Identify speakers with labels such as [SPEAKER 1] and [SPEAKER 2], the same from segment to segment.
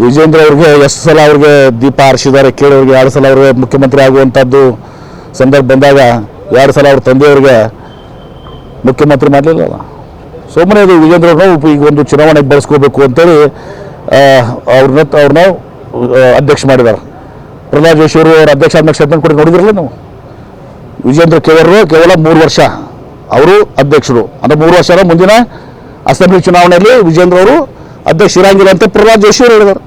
[SPEAKER 1] ವಿಜೇಂದ್ರ ಅವ್ರಿಗೆ ಎಷ್ಟು ಸಲ ಅವ್ರಿಗೆ ದೀಪ ಹಾರಿಸಿದ್ದಾರೆ. ಕೇಳೋರಿಗೆ ಎರಡು ಸಲ ಅವ್ರಿಗೆ ಮುಖ್ಯಮಂತ್ರಿ ಆಗುವಂಥದ್ದು ಸಂದರ್ಭ ಬಂದಾಗ ಎರಡು ಸಲ ಅವ್ರ ತಂದೆಯವ್ರಿಗೆ ಮುಖ್ಯಮಂತ್ರಿ ಮಾಡಲಿಲ್ಲ. ಸುಮ್ಮನೆ ಅದು ವಿಜೇಂದ್ರ ಅವ್ರನ್ನ ಈಗ ಒಂದು ಚುನಾವಣೆಗೆ ಬಳಸ್ಕೋಬೇಕು ಅಂತೇಳಿ ಅವ್ರನ್ನ ಅವ್ರನ್ನ ಅಧ್ಯಕ್ಷ ಮಾಡಿದ್ದಾರೆ. ಪ್ರಹ್ಲಾದ್ ಜೋಶಿ ಅವರು ಅವ್ರ ಅಧ್ಯಕ್ಷ ಆದ ಸ್ಟೇಟ್ಮೆಂಟ್ ಕೊಡಿ ನೋಡಿದ್ರಲ್ಲ ನಾವು? ವಿಜೇಂದ್ರ ಕೇವಲರು ಕೇವಲ ಮೂರು ವರ್ಷ ಅವರು ಅಧ್ಯಕ್ಷರು. ಅಂದರೆ ಮೂರು ವರ್ಷ ಮುಂದಿನ ಅಸೆಂಬ್ಲಿ ಚುನಾವಣೆಯಲ್ಲಿ ವಿಜೇಂದ್ರ ಅವರು ಅಧ್ಯಕ್ಷ ಇರಂಗಿಲ್ಲ ಅಂತ ಪ್ರಹ್ಲಾದ್ ಜೋಶಿ ಅವರು
[SPEAKER 2] ಹೇಳಿದರು.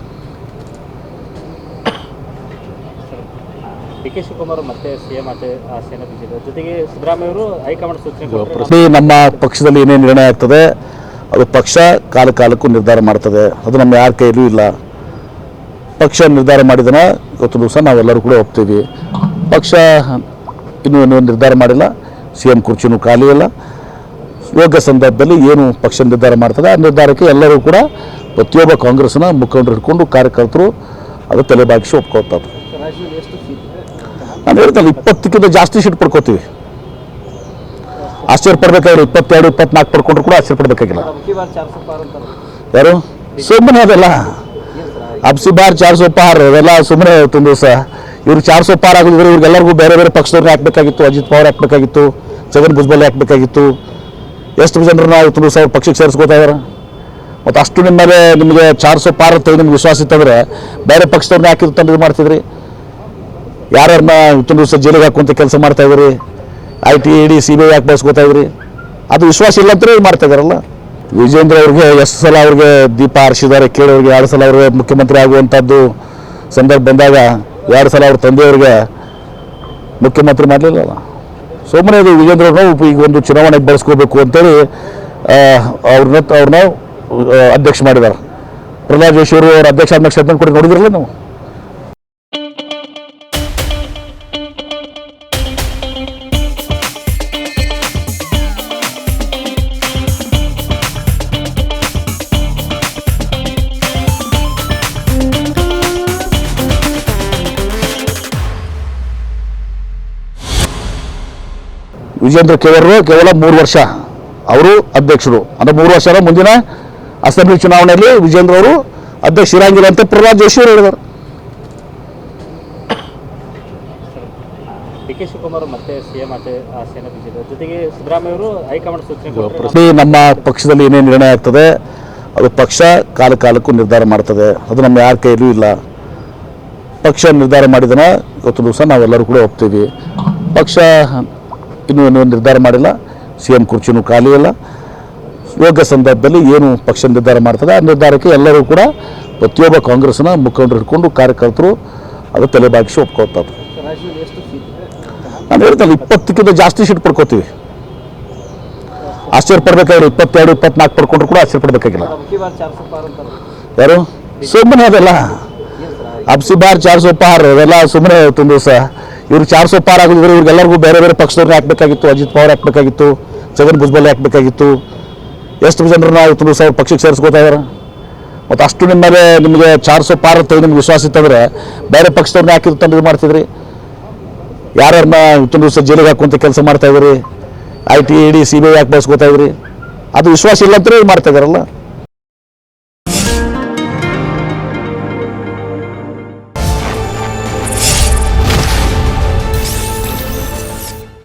[SPEAKER 1] ಪ್ರತಿ ನಮ್ಮ ಪಕ್ಷದಲ್ಲಿ ಏನೇ ನಿರ್ಣಯ ಆಗ್ತದೆ ಅದು ಪಕ್ಷ ಕಾಲ ಕಾಲಕ್ಕೂ ನಿರ್ಧಾರ ಮಾಡ್ತದೆ. ಅದು ನಮ್ಮ ಯಾರ ಕೈಯಲ್ಲೂ ಇಲ್ಲ. ಪಕ್ಷ ನಿರ್ಧಾರ ಮಾಡಿದನ ಇವತ್ತು ದಿವಸ ನಾವೆಲ್ಲರೂ ಕೂಡ ಒಪ್ತೀವಿ. ಪಕ್ಷ ಇನ್ನೂ ಇನ್ನೂ ನಿರ್ಧಾರ ಮಾಡಿಲ್ಲ. ಸಿ ಎಂ ಕುರ್ಚಿನೂ ಖಾಲಿ ಇಲ್ಲ. ಯೋಗ್ಯ ಸಂದರ್ಭದಲ್ಲಿ ಏನು ಪಕ್ಷ ನಿರ್ಧಾರ ಮಾಡ್ತದೆ, ಆ ನಿರ್ಧಾರಕ್ಕೆ ಎಲ್ಲರೂ ಕೂಡ ಪ್ರತಿಯೊಬ್ಬ ಕಾಂಗ್ರೆಸ್ನ ಮುಖಂಡರು ಹಿಡ್ಕೊಂಡು ಕಾರ್ಯಕರ್ತರು ಅದು ತಲೆಬಾಗಿಸಿ ಒಪ್ಕೋತಾರೆ ನಾನು ಹೇಳ್ತಲ್ಲ ಇಪ್ಪತ್ತಕ್ಕಿಂತ ಜಾಸ್ತಿ ಸೀಟ್ ಪಡ್ಕೋತೀವಿ. ಆಶ್ಚರ್ಯ ಪಡ್ಬೇಕಾದ್ರೆ ಇಪ್ಪತ್ತೆರಡು, ಇಪ್ಪತ್ನಾಲ್ಕು ಪಡ್ಕೊಂಡ್ರು ಕೂಡ ಆಶ್ಚರ್ಯ ಪಡ್ಬೇಕಾಗಿಲ್ಲ. ಯಾರು? ಸುಮ್ಮನೆ ಅದೆಲ್ಲ. ಅಬ್ಸಿ ಬಾರ್ ಚಾರ್ ಸौ ಪಾರ್, ಅದೆಲ್ಲ ಸುಮ್ಮನೆ ಒಂದು ದಿವಸ. ಇವ್ರು ಚಾರ್ ಸौ ಪಾರ್ ಆಗಿದ್ರೆ ಇವ್ರಿಗೆಲ್ಲರಿಗೂ ಬೇರೆ ಬೇರೆ ಪಕ್ಷದವ್ರನ್ನ ಹಾಕ್ಬೇಕಾಗಿತ್ತು, ಅಜಿತ್ ಪವಾರ್ ಹಾಕ್ಬೇಕಾಗಿತ್ತು, ಜಗನ್ ಭುಜ್ಬಲ್ ಹಾಕ್ಬೇಕಾಗಿತ್ತು. ಎಷ್ಟು ಜನರನ್ನ ಇವತ್ತು ಸಾವಿರ ಪಕ್ಷಕ್ಕೆ ಸೇರಿಸ್ಕೋತಾ ಇದಾರೆ? ಮತ್ತು ಅಷ್ಟು ನಿಮ್ಮ ಮೇಲೆ ನಿಮಗೆ ಚಾರ್ ಸೊ ಪಾರ್ ಅಂತ ನಿಮ್ಗೆ ವಿಶ್ವಾಸ ಇತ್ತಂದ್ರೆ ಬೇರೆ ಪಕ್ಷದವ್ರನ್ನ ಯಾಕೆ ತಂದು ಇದು ಮಾಡ್ತಿದ್ರಿ? ಯಾರ್ಯಾರನ್ನ ತುಂಬ ದಿವಸ ಜೈಲಿಗೆ ಹಾಕುವಂಥ ಕೆಲಸ ಮಾಡ್ತಾ ಇದ್ರಿ I T E D C B I ಯಾಕೆ ಬಳಸ್ಕೋತಾ ಇದ್ರಿ ಅದು ವಿಶ್ವಾಸ ಇಲ್ಲ ಅಂತ ಮಾಡ್ತಾ ಇದಾರಲ್ಲ. ವಿಜೇಂದ್ರ ಅವ್ರಿಗೆ ಎಷ್ಟು ಸಲ ಅವ್ರಿಗೆ ದೀಪ ಹಾರಿಸಿದ್ದಾರೆ ಕೇಳೋರಿಗೆ ಎರಡು ಸಲ ಅವ್ರಿಗೆ ಮುಖ್ಯಮಂತ್ರಿ ಆಗುವಂಥದ್ದು ಸಂದರ್ಭ ಬಂದಾಗ ಎರಡು ಸಲ ಅವ್ರ ತಂದೆಯವ್ರಿಗೆ ಮುಖ್ಯಮಂತ್ರಿ ಮಾಡಲಿಲ್ಲಲ್ಲ ಸುಮ್ಮನೆ ಅದು ವಿಜೇಂದ್ರ ಈಗ ಒಂದು ಚುನಾವಣೆಗೆ ಬಳಸ್ಕೋಬೇಕು ಅಂತೇಳಿ ಅವ್ರನ್ನ ಅವ್ರನ್ನ ಅಧ್ಯಕ್ಷ ಮಾಡಿದ್ದಾರೆ ಪ್ರಹ್ಲಾದ್ ಜೋಶಿ ಅವರು ಅವ್ರ ಅಧ್ಯಕ್ಷ ಅಧ್ಯಕ್ಷ ಸ್ಟೇಟ್ಮೆಂಟ್ ಕೊಡಿ ನೋಡಿದ್ರಲ್ಲ ನಾವು? ವಿಜೇಂದ್ರ ಕೇವಲರು ಕೇವಲ ಮೂರು ವರ್ಷ. ಅವರು ಅಧ್ಯಕ್ಷರು. ಅಂದರೆ ಮೂರು ವರ್ಷ ಮುಂದಿನ ಅಸೆಂಬ್ಲಿ ಚುನಾವಣೆಯಲ್ಲಿ ವಿಜೇಂದ್ರ ಅವರು ಅಧ್ಯಕ್ಷ ಇರಂಗಿಲ್ಲ ಅಂತ ಪ್ರಹ್ಲಾದ್ ಜೋಶಿ ಅವರು
[SPEAKER 2] ಹೇಳಿದರು
[SPEAKER 1] ಪ್ರತಿ ನಮ್ಮ ಪಕ್ಷದಲ್ಲಿ ಏನೇನು ನಿರ್ಣಯ ಆಗ್ತದೆ ಅದು ಪಕ್ಷ ಕಾಲ ಕಾಲಕ್ಕೂ ನಿರ್ಧಾರ ಮಾಡ್ತದೆ. ಅದು ನಮ್ಮ ಯಾರ ಕೈಯಲ್ಲೂ ಇಲ್ಲ. ಪಕ್ಷ ನಿರ್ಧಾರ ಮಾಡಿದನ ಇವತ್ತು ದಿವಸ ನಾವೆಲ್ಲರೂ ಕೂಡ ಹೋಗ್ತೀವಿ ಪಕ್ಷ ಇನ್ನೂ ಇನ್ನೂ ನಿರ್ಧಾರ ಮಾಡಿಲ್ಲ. ಸಿ ಎಂ ಕುರ್ಚಿನೂ ಖಾಲಿ ಇಲ್ಲ. ಯೋಗ್ಯ ಸಂದರ್ಭದಲ್ಲಿ ಏನು ಪಕ್ಷ ನಿರ್ಧಾರ ಮಾಡ್ತದೆ, ಆ ನಿರ್ಧಾರಕ್ಕೆ ಎಲ್ಲರೂ ಕೂಡ ಪ್ರತಿಯೊಬ್ಬ ಕಾಂಗ್ರೆಸ್ನ ಮುಖಂಡರು ಹಿಡ್ಕೊಂಡು ಕಾರ್ಯಕರ್ತರು ಅದು ತಲೆಬಾಗಿಸಿ ಒಪ್ಕೋತಾರೆ ನಾನು ಹೇಳ್ತೇನೆ, ಇಪ್ಪತ್ತಕ್ಕಿಂತ ಜಾಸ್ತಿ ಸೀಟ್ ಪಡ್ಕೋತೀವಿ. ಆಶ್ಚರ್ಯ ಪಡ್ಬೇಕಾದ್ರೆ ಇಪ್ಪತ್ತೆರಡು, ಇಪ್ಪತ್ನಾಲ್ಕು ಪಡ್ಕೊಂಡ್ರು ಕೂಡ ಆಶ್ಚರ್ಯ ಪಡ್ಬೇಕಾಗಿಲ್ಲ. ಯಾರು? ಸುಮ್ಮನೆ ಅದೆಲ್ಲ. ಅಬ್ಸಿ ಬಾರ್ ಚಾರ್ ಪಾರ್ ಅದೆಲ್ಲ ಸುಮ್ಮನೆ ತುಂಬ ದಿವಸ ಇವ್ರು ಚಾರ್ ಸौ ಪಾರ್ ಆಗಿದ್ರೆ ಇವ್ರಿಗೆಲ್ಲರಿಗೂ ಬೇರೆ ಬೇರೆ ಪಕ್ಷದವ್ರಿಗೆ ಹಾಕ್ಬೇಕಾಗಿತ್ತು, ಅಜಿತ್ ಪವಾರ್ ಹಾಕ್ಬೇಕಾಗಿತ್ತು, ಜಗನ್ ಭುಜ್ಬಲ್ ಹಾಕ್ಬೇಕಾಗಿತ್ತು. ಎಷ್ಟು ಜನರನ್ನ ಇವತ್ತು ದಿವಸ ಅವ್ರ ಪಕ್ಷಕ್ಕೆ ಸೇರಿಸ್ಕೋತಾ ಇದಾರೆ? ಮತ್ತು ಅಷ್ಟು ನಿಮ್ಮ ಮೇಲೆ ನಿಮಗೆ ಚಾರ್ ಸೊ ಪಾರ್ ಅಂತ ನಿಮ್ಗೆ ವಿಶ್ವಾಸ ಇತ್ತಂದರೆ ಬೇರೆ ಪಕ್ಷದವ್ರನ್ನ ಹಾಕಿದ್ರು ತಂದು ಇದು ಮಾಡ್ತಿದ್ರಿ? ಯಾರ್ಯಾರನ್ನ ಇವತ್ತು ದಿವಸ ಜೈಲಿಗೆ ಹಾಕುವಂತ ಕೆಲಸ ಮಾಡ್ತಾ ಇದ್ರಿ? I T E D C B I ಹಾಕಿ ಬಳಸ್ಕೋತಾ ಇದ್ರಿ? ಅದು ವಿಶ್ವಾಸ ಇಲ್ಲ ಅಂತ ಮಾಡ್ತಾ ಇದಾರಲ್ಲ.